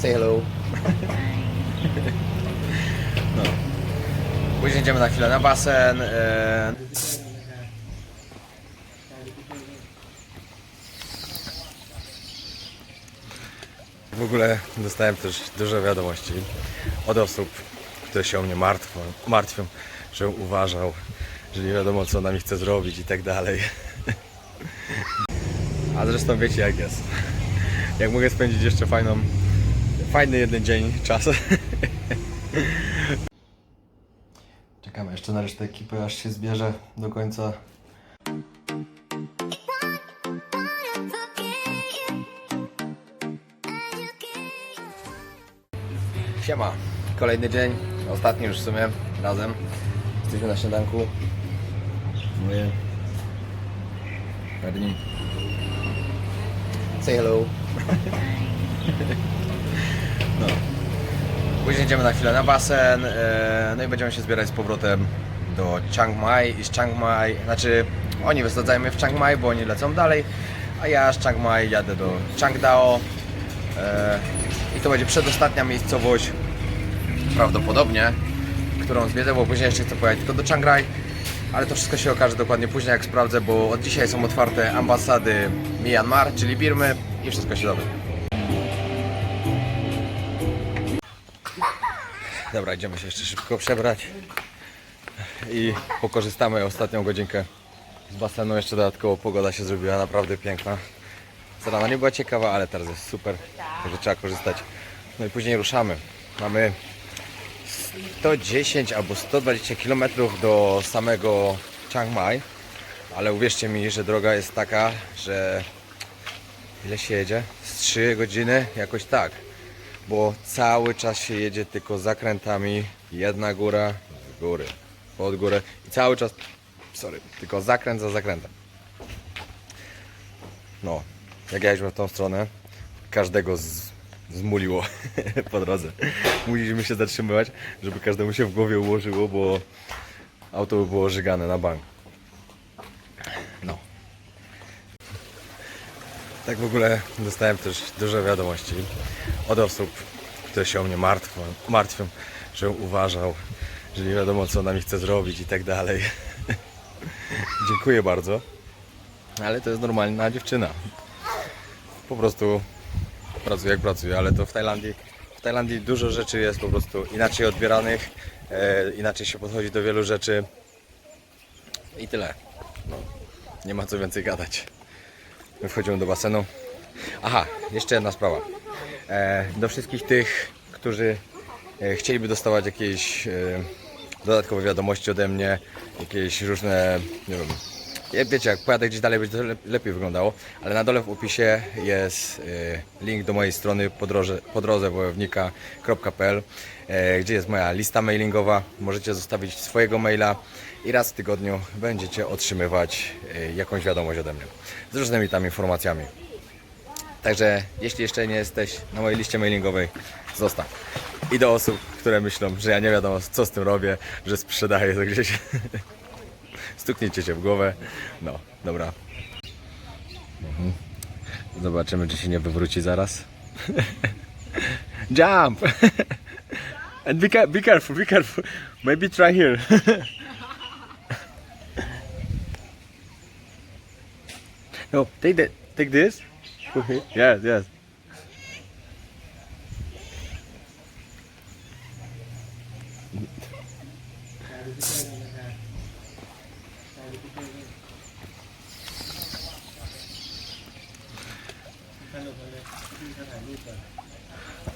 Say hello. No. Później idziemy na chwilę na basen. e, W ogóle dostałem też dużo wiadomości od osób, które się o mnie martwią, martwią że uważał, że nie wiadomo co ona mi chce zrobić i tak dalej. A zresztą wiecie jak jest. Jak mogę spędzić jeszcze fajną, fajny jeden dzień czas. Czekamy jeszcze na resztę ekipy, aż się zbierze do końca. Siema, kolejny dzień, ostatni już w sumie, razem. Jesteśmy na śniadanku. Moje... Pewnie. Say hello. No. Później idziemy na chwilę na basen, e, no i będziemy się zbierać z powrotem do Chiang Mai i z Chiang Mai, znaczy oni wysadzają mnie w Chiang Mai, bo oni lecą dalej, a ja z Chiang Mai jadę do Changdao e, i to będzie przedostatnia miejscowość prawdopodobnie, którą zwiedzę, bo później jeszcze chcę pojechać tylko do Chiang Rai, ale to wszystko się okaże dokładnie później jak sprawdzę, bo od dzisiaj są otwarte ambasady Myanmar, czyli Birmy i wszystko się dowie. Dobra, idziemy się jeszcze szybko przebrać i pokorzystamy ostatnią godzinkę z basenu. Jeszcze dodatkowo pogoda się zrobiła naprawdę piękna. Z nie była ciekawa, ale teraz jest super, także trzeba korzystać. No i później ruszamy. Mamy 110 albo 120 km do samego Chiang Mai, ale uwierzcie mi, że droga jest taka, że ile się jedzie? Z 3 godziny? Jakoś tak bo cały czas się jedzie tylko zakrętami, jedna góra, z góry, pod górę i cały czas, sorry, tylko zakręt za zakrętem. No, jak jechaliśmy w tą stronę, każdego z, zmuliło po drodze. Musieliśmy się zatrzymywać, żeby każdemu się w głowie ułożyło, bo auto by było żygane na bank. No. Tak w ogóle dostałem też dużo wiadomości od osób, które się o mnie martwią, martwią że uważał, że nie wiadomo co ona mi chce zrobić i tak dalej. Dziękuję bardzo, ale to jest normalna dziewczyna. Po prostu pracuje jak pracuje, ale to w Tajlandii, w Tajlandii dużo rzeczy jest po prostu inaczej odbieranych, e, inaczej się podchodzi do wielu rzeczy i tyle. No, nie ma co więcej gadać. My wchodzimy do basenu. Aha, jeszcze jedna sprawa. E, do wszystkich tych, którzy e, chcieliby dostawać jakieś e, dodatkowe wiadomości ode mnie, jakieś różne, nie wiem, wiecie, jak pojadę gdzieś dalej, będzie to le- lepiej wyglądało, ale na dole w opisie jest link do mojej strony podrozewojownika.pl, gdzie jest moja lista mailingowa. Możecie zostawić swojego maila i raz w tygodniu będziecie otrzymywać jakąś wiadomość ode mnie z różnymi tam informacjami. Także jeśli jeszcze nie jesteś na mojej liście mailingowej, zostaw. I do osób, które myślą, że ja nie wiadomo co z tym robię, że sprzedaję to gdzieś. Stuknijcie się w głowę. No, dobra. Mhm. Zobaczymy, czy się nie wywróci zaraz. Jump! And be, ca- be careful, be careful. Maybe try here. no, take that, take this. Yes, yes.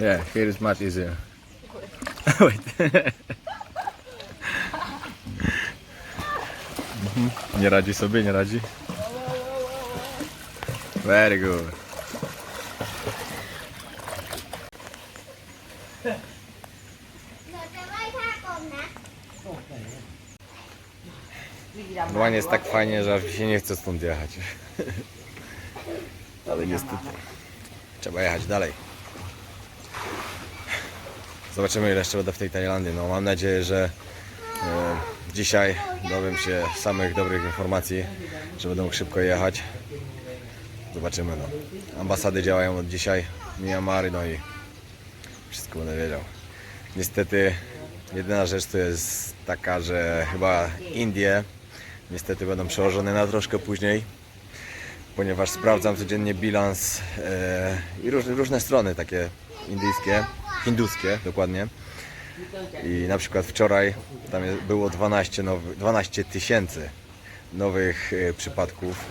Yeah, here is much easier. Wait. Mhm. Nie radzi sobie, nie radzi. Very good. Normalnie jest tak fajnie, że aż mi się nie chce stąd jechać. Ale niestety trzeba jechać dalej. Zobaczymy ile jeszcze będę w tej Tajlandii. No mam nadzieję, że e, dzisiaj dowiem się samych dobrych informacji, że będę mógł szybko jechać. Zobaczymy no. Ambasady działają od dzisiaj, Myanmar, no i Wszystko będę wiedział. Niestety jedyna rzecz to jest taka, że chyba Indie niestety będą przełożone na troszkę później, ponieważ sprawdzam codziennie bilans e, i różne, różne strony takie indyjskie, hinduskie dokładnie. I na przykład wczoraj tam było 12, nowy, 12 tysięcy nowych e, przypadków.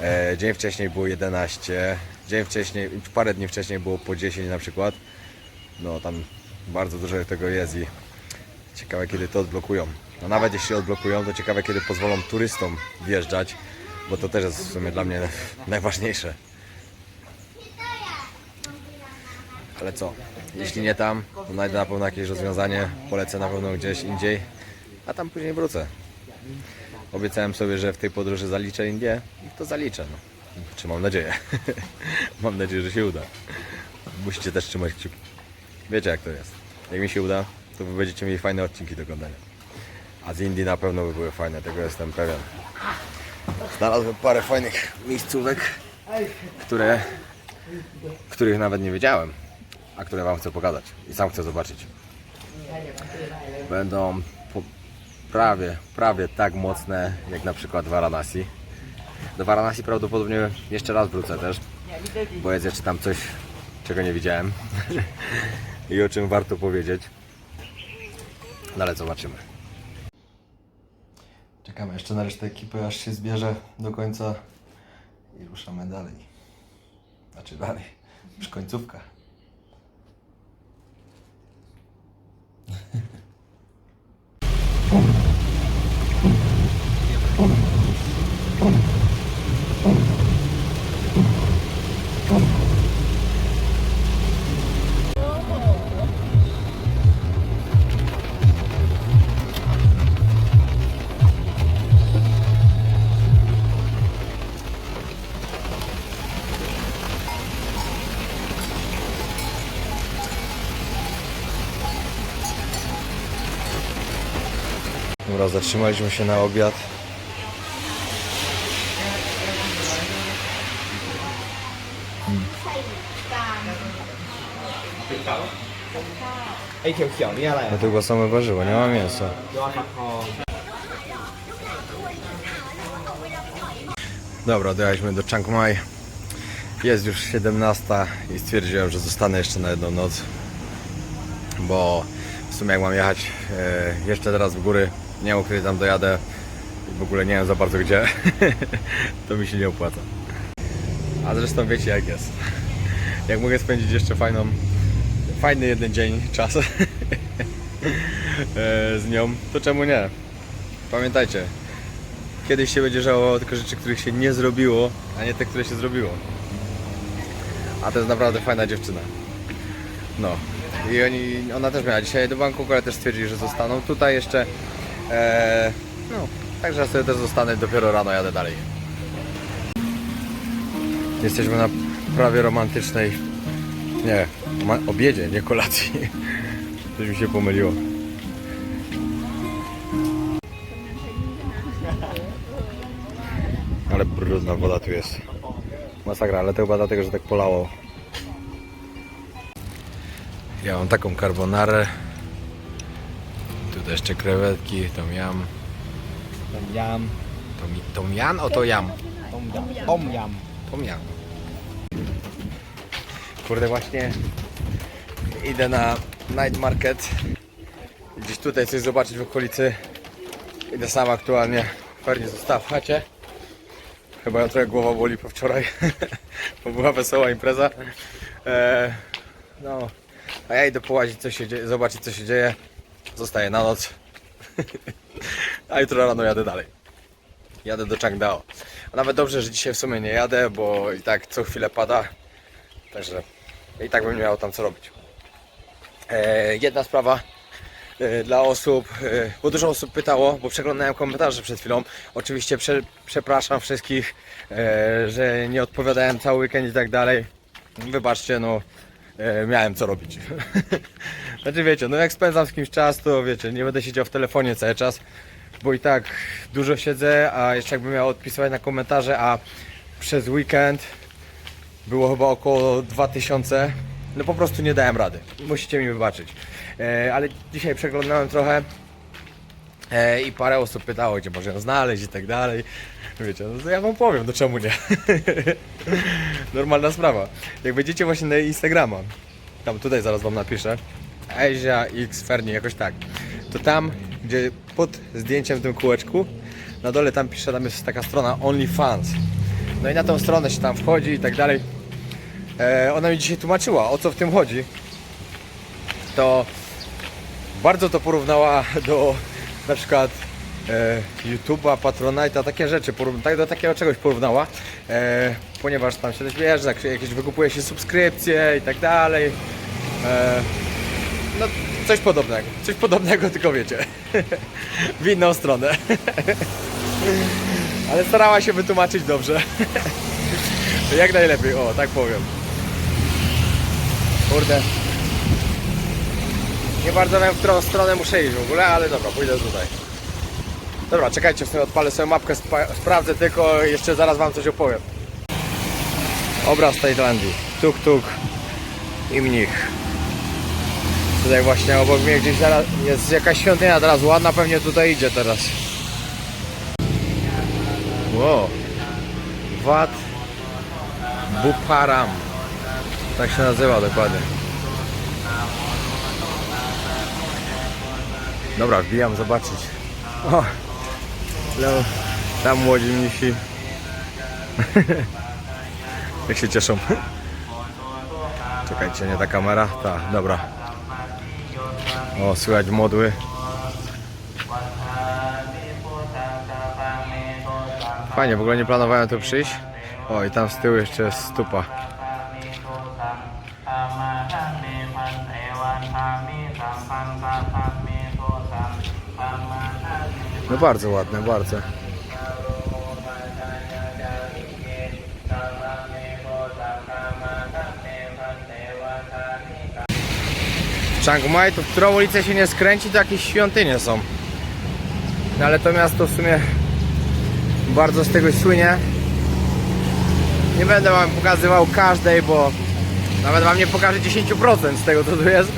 E, dzień wcześniej było 11, dzień wcześniej, parę dni wcześniej było po 10 na przykład. No tam bardzo dużo tego jest i ciekawe kiedy to odblokują. No nawet jeśli odblokują, to ciekawe kiedy pozwolą turystom wjeżdżać, bo to też jest w sumie dla mnie najważniejsze. Ale co? Jeśli nie tam, to znajdę na pewno jakieś rozwiązanie, polecę na pewno gdzieś indziej, a tam później wrócę. Obiecałem sobie, że w tej podróży zaliczę Indię i to zaliczę. No. Czy mam nadzieję. mam nadzieję, że się uda. Musicie też trzymać kciuki. Wiecie jak to jest. Jak mi się uda, to wy będziecie mieli fajne odcinki do oglądania. A z Indii na pewno by były fajne, tego jestem pewien. Znalazłem parę fajnych miejscówek, które, których nawet nie wiedziałem, a które Wam chcę pokazać i sam chcę zobaczyć. Będą prawie, prawie tak mocne jak na przykład Varanasi. Do Varanasi prawdopodobnie jeszcze raz wrócę też, bo jest jeszcze tam coś, czego nie widziałem i o czym warto powiedzieć. No ale zobaczymy. Czekamy jeszcze na resztę ekipy, aż się zbierze do końca i ruszamy dalej. Znaczy dalej, już końcówka. Dobra, zatrzymaliśmy się na obiad. Hmm. ไอ้เขียวๆนี่อะไร No to chyba same warzywa, nie ma mięsa. ยอดฟักทอง Dobra, dojechaliśmy do Chiang Mai. Jest już 17 i stwierdziłem, że zostanę jeszcze na jedną noc. Bo w sumie jak mam jechać e, jeszcze teraz w góry, nie wiem której tam dojadę i w ogóle nie wiem za bardzo gdzie, to mi się nie opłaca. A zresztą wiecie jak jest. Jak mogę spędzić jeszcze fajną, fajny jeden dzień czas e, z nią, to czemu nie? Pamiętajcie, kiedyś się będzie żałowało tylko rzeczy, których się nie zrobiło, a nie te, które się zrobiło. A to jest naprawdę fajna dziewczyna. No. I oni, ona też miała dzisiaj do banku, ale też stwierdzili, że zostaną. Tutaj jeszcze, e, no, także ja sobie też zostanę, dopiero rano jadę dalej. Jesteśmy na prawie romantycznej, nie, obiedzie, nie kolacji. Coś mi się pomyliło. Ale brudna woda tu jest. Masakra, ale to chyba dlatego, że tak polało. Ja mam taką carbonarę. To jeszcze krewetki, tom jam. Tom jam. Tom, tom o to jam? Tom jam. Tom jam. Tom jam. Kurde, właśnie idę na night market. Gdzieś tutaj coś zobaczyć w okolicy. Idę sam aktualnie. Pewnie została chacie. Chyba ja trochę głowa boli po wczoraj, bo była wesoła impreza. Eee, no, a ja idę połazić, co się dzieje, zobaczyć co się dzieje. Zostaję na noc. a jutro rano jadę dalej. Jadę do Changdao. A nawet dobrze, że dzisiaj w sumie nie jadę, bo i tak co chwilę pada. Także i tak bym nie miał tam co robić. E, jedna sprawa e, dla osób, e, bo dużo osób pytało, bo przeglądałem komentarze przed chwilą. Oczywiście prze, przepraszam wszystkich, e, że nie odpowiadałem cały weekend i tak dalej. Wybaczcie, no e, miałem co robić. znaczy wiecie, no jak spędzam z kimś czas, to wiecie, nie będę siedział w telefonie cały czas, bo i tak dużo siedzę, a jeszcze jakbym miał odpisywać na komentarze, a przez weekend było chyba około 2000 no po prostu nie dałem rady. Musicie mi wybaczyć. E, ale dzisiaj przeglądałem trochę e, i parę osób pytało, gdzie można ją znaleźć i tak dalej. Wiecie, no to ja wam powiem, no czemu nie? Normalna sprawa. Jak wejdziecie właśnie na Instagrama, tam tutaj zaraz wam napiszę, Ezia X Ferni, jakoś tak, to tam, gdzie pod zdjęciem w tym kółeczku, na dole tam pisze, tam jest taka strona OnlyFans. No i na tą stronę się tam wchodzi i tak dalej. E, ona mi dzisiaj tłumaczyła, o co w tym chodzi. To bardzo to porównała do na przykład e, YouTube'a, Patronite'a, takie rzeczy, tak do takiego czegoś porównała, e, ponieważ tam się też wiesz, jakieś wykupuje się subskrypcje i tak dalej. E, no coś podobnego, coś podobnego, tylko wiecie, w inną stronę. Ale starała się wytłumaczyć dobrze. Jak najlepiej, o, tak powiem. Kurde. Nie bardzo wiem, w którą stronę muszę iść w ogóle, ale dobra, pójdę tutaj. Dobra, czekajcie, w sumie odpalę sobie mapkę, sprawdzę tylko, jeszcze zaraz wam coś opowiem. Obraz Tajlandii. Tuk tuk i mnich. Tutaj właśnie obok mnie gdzieś zaraz jest jakaś świątynia teraz ładna, pewnie tutaj idzie teraz. Wow. Wat Buparam. Tak się nazywa dokładnie. Dobra, wbijam zobaczyć. O, tam młodzi mnisi. Jak się cieszą. Czekajcie, nie ta kamera? Ta, dobra. O, słychać modły. Fajnie, w ogóle nie planowałem tu przyjść. O, i tam z tyłu jeszcze jest stupa. No bardzo ładne, bardzo. W Chiang Mai to w którą ulicę się nie skręci, to jakieś świątynie są. No ale to miasto w sumie bardzo z tego słynie. Nie będę wam pokazywał każdej, bo nawet wam nie pokażę 10% z tego co tu jest.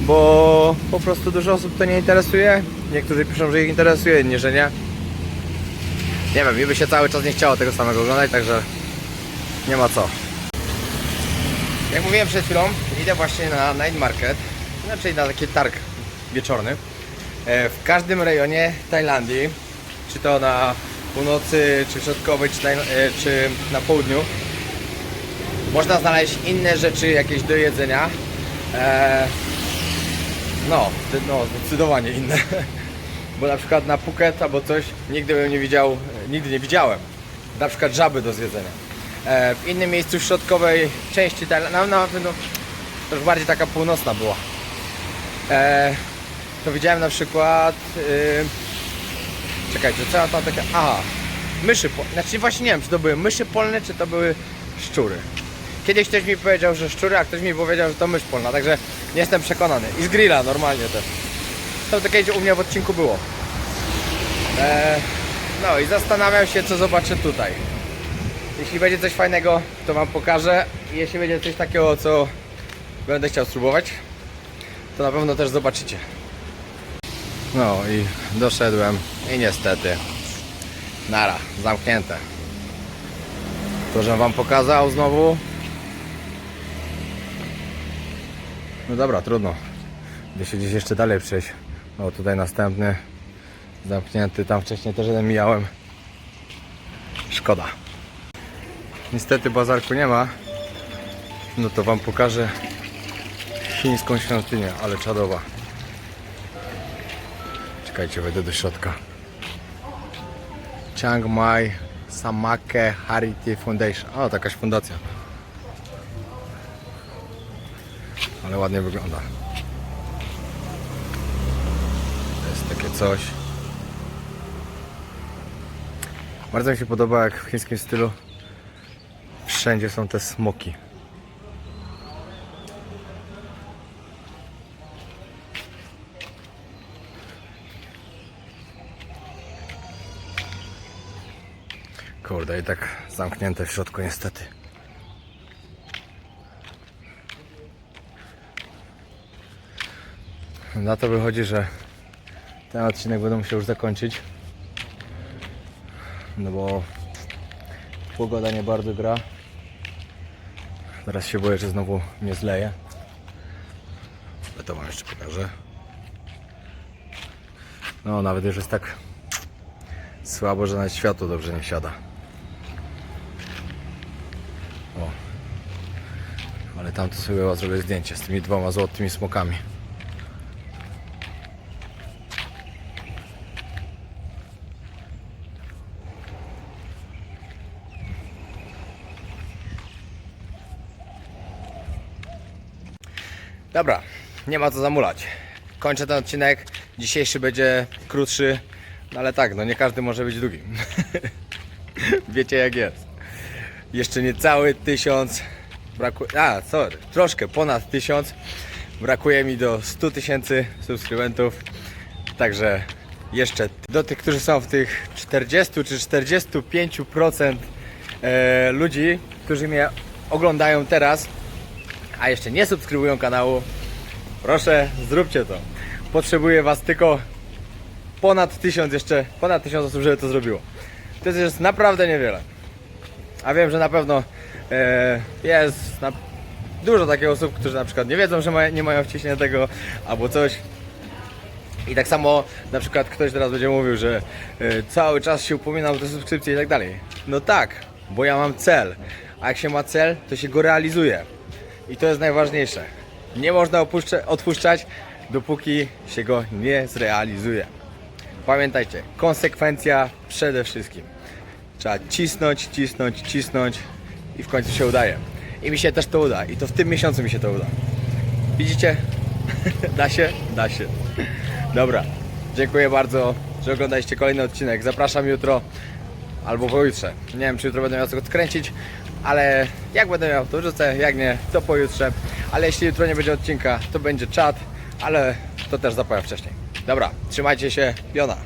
Bo po prostu dużo osób to nie interesuje. Niektórzy piszą, że ich interesuje, inni, że nie. Nie wiem, mi by się cały czas nie chciało tego samego oglądać, także nie ma co. Jak mówiłem przed chwilą, idę właśnie na night market, znaczy na taki targ wieczorny. E, W każdym rejonie Tajlandii, czy to na północy, czy środkowej, czy, Tajl- e, czy na południu, można znaleźć inne rzeczy jakieś do jedzenia. E, no, no, zdecydowanie inne. Bo na przykład na Phuket albo coś nigdy bym nie widział, e, nigdy nie widziałem. Na przykład żaby do zjedzenia. E, w innym miejscu w środkowej części Tajlandii, no, no, no, to już bardziej taka północna była. E, to widziałem na przykład. y, czekajcie, co tam takie. Aha, myszy polne. Znaczy właśnie nie wiem, czy to były myszy polne, czy to były szczury. Kiedyś ktoś mi powiedział, że szczury, a ktoś mi powiedział, że to mysz polna, także nie jestem przekonany. I z grilla normalnie też. To to kiedyś u mnie w odcinku było. E, no i zastanawiam się, co zobaczę tutaj. Jeśli będzie coś fajnego, to Wam pokażę. Jeśli będzie coś takiego, co będę chciał spróbować, to na pewno też zobaczycie. No i doszedłem i niestety nara, zamknięte. To, że Wam pokazał znowu. No dobra, trudno. Gdzie się gdzieś jeszcze dalej przejść. O, tutaj następny zamknięty. Tam wcześniej też jeden mijałem. Szkoda. Niestety bazarku nie ma. No to Wam pokażę chińską świątynię, ale czadowa. Czekajcie, wejdę do środka. Chiang Mai Samake Harity Foundation. O, to jakaś fundacja. Ale ładnie wygląda. To jest takie coś. Bardzo mi się podoba, jak w chińskim stylu wszędzie są te smoki. Kurde, i tak zamknięte w środku niestety. Na to wychodzi, że ten odcinek będę musiał już zakończyć. No bo pogoda nie bardzo gra. Teraz się boję, że znowu mnie zleje. Ale to wam jeszcze pokażę. No nawet już jest tak słabo, że nawet światło dobrze nie siada. O. Ale tam to sobie chyba zrobię zdjęcie z tymi dwoma złotymi smokami. Dobra, nie ma co zamulać. Kończę ten odcinek. Dzisiejszy będzie krótszy, no ale tak, no nie każdy może być długi. Wiecie jak jest. Jeszcze niecały tysiąc brakuje. A, sorry, troszkę ponad tysiąc. Brakuje mi do 100 tysięcy subskrybentów. Także jeszcze do tych, którzy są w tych 40 czy 45% e, ludzi, którzy mnie oglądają teraz, a jeszcze nie subskrybują kanału, proszę zróbcie to. Potrzebuję Was tylko ponad tysiąc jeszcze, ponad tysiąc osób, żeby to zrobiło. To jest naprawdę niewiele. A wiem, że na pewno e, jest na, dużo takich osób, którzy na przykład nie wiedzą, że ma, nie mają wciśniętego albo coś. I tak samo na przykład ktoś teraz będzie mówił, że e, cały czas się upominam o te subskrypcje i tak dalej. No tak, bo ja mam cel. A jak się ma cel, to się go realizuje. I to jest najważniejsze. Nie można odpuszczać, dopóki się go nie zrealizuje. Pamiętajcie, konsekwencja przede wszystkim. Trzeba cisnąć, cisnąć, cisnąć i w końcu się udaje. I mi się też to uda. I to w tym miesiącu mi się to uda. Widzicie? da się? Da się. Dobra. Dziękuję bardzo, że oglądaliście kolejny odcinek. Zapraszam jutro albo pojutrze. Nie wiem, czy jutro będę miał co odkręcić, ale jak będę miał, to wrzucę, jak nie, to pojutrze. Ale jeśli jutro nie będzie odcinka, to będzie czat, ale to też zapowiem wcześniej. Dobra, trzymajcie się, Piona.